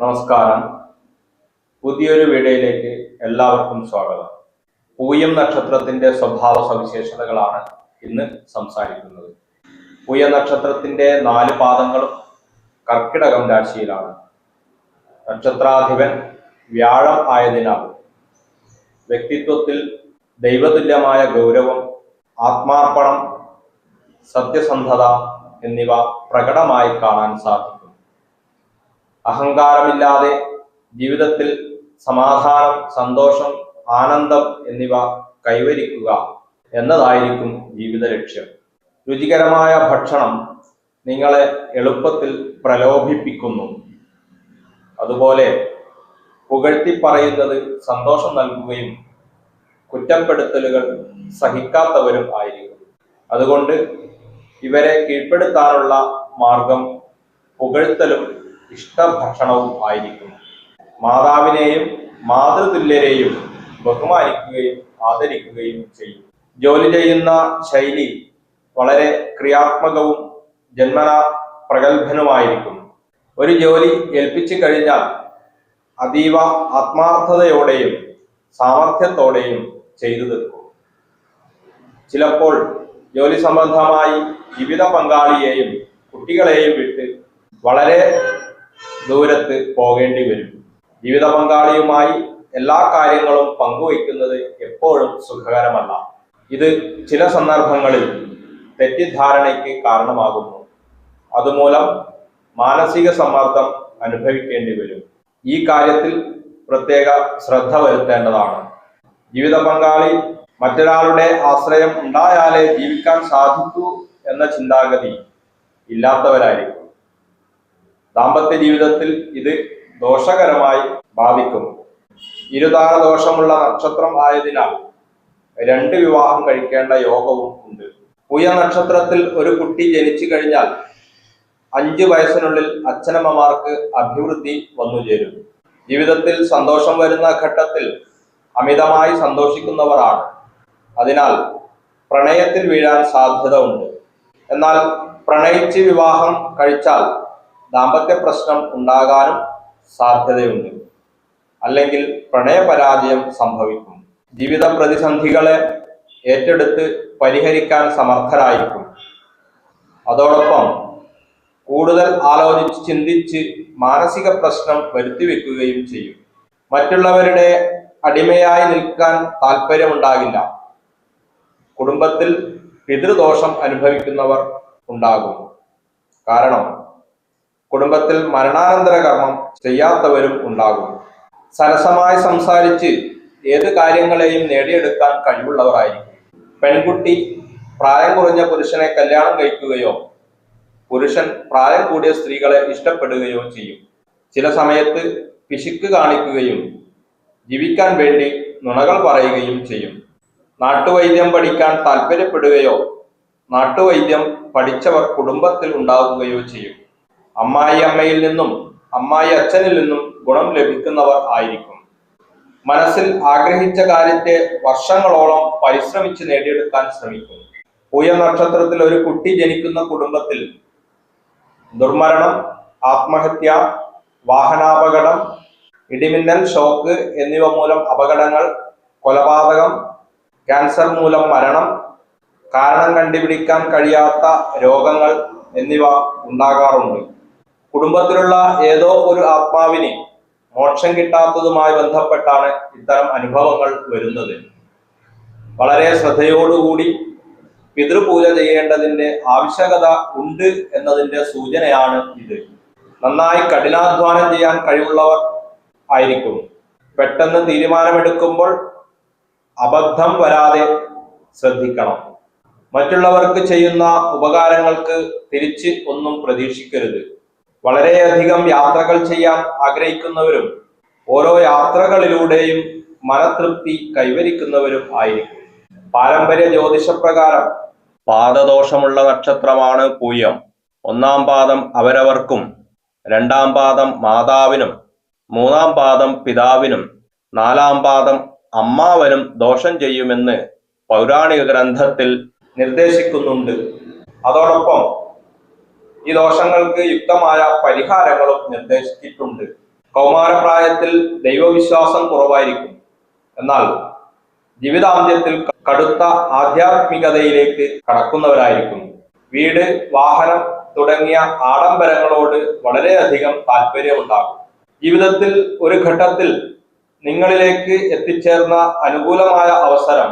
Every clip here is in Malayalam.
നമസ്കാരം. പുതിയൊരു വീഡിയോയിലേക്ക് എല്ലാവർക്കും സ്വാഗതം. പൂയം നക്ഷത്രത്തിന്റെ സ്വഭാവ സവിശേഷതകളാണ് ഇന്ന് സംസാരിക്കുന്നത്. പൂയ നക്ഷത്രത്തിന്റെ നാല് പാദങ്ങളും കർക്കിടകം രാശിയിലാണ്. നക്ഷത്രാധിപൻ വ്യാഴം ആയതിനാൽ വ്യക്തിത്വത്തിൽ ദൈവതുല്യമായ ഗൗരവം ആത്മാർപ്പണം സത്യസന്ധത എന്നിവ പ്രകടമായി കാണാൻ സാധിക്കും. അഹങ്കാരമില്ലാതെ ജീവിതത്തിൽ സമാധാനം സന്തോഷം ആനന്ദം എന്നിവ കൈവരിക്കുക എന്നതായിരിക്കും ജീവിത ലക്ഷ്യം. രുചികരമായ ഭക്ഷണം നിങ്ങളെ എളുപ്പത്തിൽ പ്രലോഭിപ്പിക്കുന്നു. അതുപോലെ പുകഴ്ത്തി പറയുന്നത് സന്തോഷം നൽകുകയും കുറ്റപ്പെടുത്തലുകൾ സഹിക്കാത്തവരും ആയിരിക്കും. അതുകൊണ്ട് ഇവരെ കീഴ്പ്പെടുത്താനുള്ള മാർഗം പുകഴ്ത്തലും ഇഷ്ടഭക്ഷണവും ആയിരിക്കും. മാതാവിനെയും മാതൃതുല്യരെയും ബഹുമാനിക്കുകയും ആദരിക്കുകയും ചെയ്യും. ജോലി ചെയ്യുന്ന ശൈലി വളരെ ക്രിയാത്മകവും ജന്മന പ്രഗത്ഭനുമായിരിക്കും. ഒരു ജോലി ഏൽപ്പിച്ചു കഴിഞ്ഞാൽ അതീവ ആത്മാർത്ഥതയോടെയും സാമർഥ്യത്തോടെയും ചെയ്തു തീർക്കും. ചിലപ്പോൾ ജോലി സംബന്ധമായി ജീവിത പങ്കാളിയെയും കുട്ടികളെയും വിട്ട് വളരെ ദൂരത്ത് പോകേണ്ടി വരും. ജീവിത പങ്കാളിയുമായി എല്ലാ കാര്യങ്ങളും പങ്കുവയ്ക്കുന്നത് എപ്പോഴും സുഖകരമല്ല. ഇത് ചില സന്ദർഭങ്ങളിൽ തെറ്റിദ്ധാരണയ്ക്ക് കാരണമാകുന്നു. അതുമൂലം മാനസിക സമ്മർദ്ദം അനുഭവിക്കേണ്ടി വരും. ഈ കാര്യത്തിൽ പ്രത്യേക ശ്രദ്ധ വരുത്തേണ്ടതാണ്. ജീവിത പങ്കാളി മറ്റൊരാളുടെ ആശ്രയം ഉണ്ടായാലേ ജീവിക്കാൻ സാധിക്കൂ എന്ന ചിന്താഗതി ഇല്ലാത്തവരായിരിക്കും. ദാമ്പത്യ ജീവിതത്തിൽ ഇത് ദോഷകരമായി ബാധിക്കും. ഇരുതാര ദോഷമുള്ള നക്ഷത്രം ആയതിനാൽ രണ്ട് വിവാഹം കഴിക്കേണ്ട യോഗവും ഉണ്ട്. പുയ നക്ഷത്രത്തിൽ ഒരു കുട്ടി ജനിച്ചു കഴിഞ്ഞാൽ അഞ്ചു വയസ്സിനുള്ളിൽ അച്ഛനമ്മമാർക്ക് അഭിവൃദ്ധി വന്നു ചേരും. ജീവിതത്തിൽ സന്തോഷം വരുന്ന ഘട്ടത്തിൽ അമിതമായി സന്തോഷിക്കുന്നവരാണ്. അതിനാൽ പ്രണയത്തിൽ വീഴാൻ സാധ്യത ഉണ്ട്. എന്നാൽ പ്രണയിച്ച് വിവാഹം കഴിച്ചാൽ ദാമ്പത്യ പ്രശ്നം ഉണ്ടാകാനും സാധ്യതയുണ്ട്. അല്ലെങ്കിൽ പ്രണയപരാജയം സംഭവിക്കും. ജീവിത പ്രതിസന്ധികളെ ഏറ്റെടുത്ത് പരിഹരിക്കാൻ സമർത്ഥരായിരിക്കും. അതോടൊപ്പം കൂടുതൽ ആലോചിച്ച് ചിന്തിച്ച് മാനസിക പ്രശ്നം വരുത്തിവെക്കുകയും ചെയ്യും. മറ്റുള്ളവരുടെ അടിമയായി നിൽക്കാൻ താല്പര്യമുണ്ടാകില്ല കുടുംബത്തിൽ പിതൃദോഷം അനുഭവിക്കുന്നവർ ഉണ്ടാകും. കാരണം കുടുംബത്തിൽ മരണാനന്തര കർമ്മം ചെയ്യാത്തവരും ഉണ്ടാകും സരസമായി സംസാരിച്ച് ഏത് കാര്യങ്ങളെയും നേടിയെടുക്കാൻ കഴിവുള്ളവരായിരിക്കും. പെൺകുട്ടി പ്രായം കുറഞ്ഞ പുരുഷനെ കല്യാണം കഴിക്കുകയോ പുരുഷൻ പ്രായം കൂടിയ സ്ത്രീകളെ ഇഷ്ടപ്പെടുകയോ ചെയ്യും. ചില സമയത്ത് പിശുക്ക് കാണിക്കുകയും ജീവിക്കാൻ വേണ്ടി നുണകൾ പറയുകയും ചെയ്യും. നാട്ടുവൈദ്യം പഠിക്കാൻ താല്പര്യപ്പെടുകയോ നാട്ടുവൈദ്യം പഠിച്ചവർ കുടുംബത്തിൽ ഉണ്ടാകുകയോ ചെയ്യും. അമ്മായി അമ്മയിൽ നിന്നും അമ്മായി അച്ഛനിൽ നിന്നും ഗുണം ലഭിക്കുന്നവർ ആയിരിക്കും. മനസ്സിൽ ആഗ്രഹിച്ച കാര്യത്തെ വർഷങ്ങളോളം പരിശ്രമിച്ച് നേടിയെടുക്കാൻ ശ്രമിക്കും. പൂയ നക്ഷത്രത്തിൽ ഒരു കുട്ടി ജനിക്കുന്ന കുടുംബത്തിൽ ദുർമരണം ആത്മഹത്യ വാഹനാപകടം ഇടിമിന്നൽ ഷോക്ക് എന്നിവ മൂലം അപകടങ്ങൾ കൊലപാതകം ക്യാൻസർ മൂലം മരണം കാരണം കണ്ടുപിടിക്കാൻ കഴിയാത്ത രോഗങ്ങൾ എന്നിവ ഉണ്ടാകാറുണ്ട്. കുടുംബത്തിലുള്ള ഏതോ ഒരു ആത്മാവിന് മോക്ഷം കിട്ടാത്തതുമായി ബന്ധപ്പെട്ടാണ് ഇത്തരം അനുഭവങ്ങൾ വരുന്നത്. വളരെ ശ്രദ്ധയോടുകൂടി പിതൃപൂജ ചെയ്യേണ്ടതിന്റെ ആവശ്യകത ഉണ്ട് എന്നതിന്റെ സൂചനയാണ് ഇത്. നന്നായി കഠിനാധ്വാനം ചെയ്യാൻ കഴിവുള്ളവർ ആയിരിക്കും. പെട്ടെന്ന് തീരുമാനമെടുക്കുമ്പോൾ അബദ്ധം വരാതെ ശ്രദ്ധിക്കണം. മറ്റുള്ളവർക്ക് ചെയ്യുന്ന ഉപകാരങ്ങൾക്ക് തിരിച്ച് ഒന്നും പ്രതീക്ഷിക്കരുത്. വളരെയധികം യാത്രകൾ ചെയ്യാൻ ആഗ്രഹിക്കുന്നവരും ഓരോ യാത്രകളിലൂടെയും മനതൃപ്തി കൈവരിക്കുന്നവരും ആയിരിക്കും. പാരമ്പര്യ ജ്യോതിഷപ്രകാരം പാദദോഷമുള്ള നക്ഷത്രമാണ് പൂയം. ഒന്നാം പാദം അവരവർക്കും രണ്ടാം പാദം മാതാവിനും മൂന്നാം പാദം പിതാവിനും നാലാം പാദം അമ്മാവനും ദോഷം ചെയ്യുമെന്ന് പൗരാണിക ഗ്രന്ഥത്തിൽ നിർദ്ദേശിക്കുന്നുണ്ട്. അതോടൊപ്പം ഈ ദോഷങ്ങൾക്ക് യുക്തമായ പരിഹാരങ്ങളും നിർദ്ദേശിച്ചിട്ടുണ്ട്. കൗമാരപ്രായത്തിൽ ദൈവവിശ്വാസം കുറവായിരിക്കും. എന്നാൽ ജീവിതാന്ത്യത്തിൽ കടുത്ത ആധ്യാത്മികതയിലേക്ക് കടക്കുന്നവരായിരിക്കും. വീട് വാഹനം തുടങ്ങിയ ആഡംബരങ്ങളോട് വളരെയധികം താല്പര്യമുണ്ടാകും. ജീവിതത്തിൽ ഒരു ഘട്ടത്തിൽ നിങ്ങളിലേക്ക് എത്തിച്ചേർന്ന അനുകൂലമായ അവസരം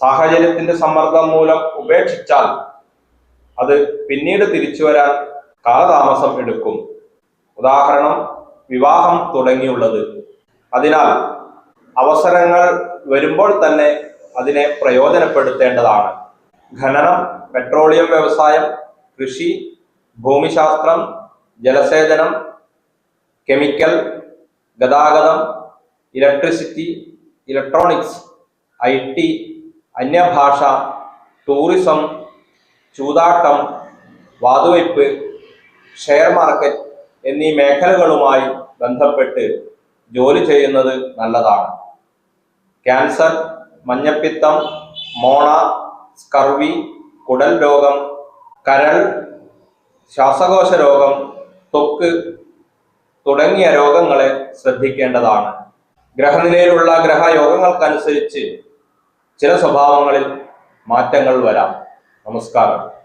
സാഹചര്യത്തിന്റെ സമ്മർദ്ദം മൂലം ഉപേക്ഷിച്ചാൽ അത് പിന്നീട് തിരിച്ചു വരാൻ കാലതാമസം എടുക്കും. ഉദാഹരണം വിവാഹം തുടങ്ങിയുള്ളത്. അതിനാൽ അവസരങ്ങൾ വരുമ്പോൾ തന്നെ അതിനെ പ്രയോജനപ്പെടുത്തേണ്ടതാണ്. ഖനനം പെട്രോളിയം വ്യവസായം കൃഷി ഭൂമിശാസ്ത്രം ജലസേചനം കെമിക്കൽ ഗതാഗതം ഇലക്ട്രിസിറ്റി ഇലക്ട്രോണിക്സ് ഐ ടി അന്യഭാഷ ടൂറിസം ചൂതാട്ടം വാതുവയ്പ് ഷെയർ മാർക്കറ്റ് എന്നീ മേഖലകളുമായി ബന്ധപ്പെട്ട് ജോലി ചെയ്യുന്നത് നല്ലതാണ്. ക്യാൻസർ മഞ്ഞപ്പിത്തം മോണ സ്കർവി കുടൽ രോഗം കരൾ ശ്വാസകോശ രോഗം തൊക്ക് തുടങ്ങിയ രോഗങ്ങളെ ശ്രദ്ധിക്കേണ്ടതാണ്. ഗ്രഹനിലയിലുള്ള ഗ്രഹയോഗങ്ങൾക്കനുസരിച്ച് ചില സ്വഭാവങ്ങളിൽ മാറ്റങ്ങൾ വരാം. നമസ്കാരം.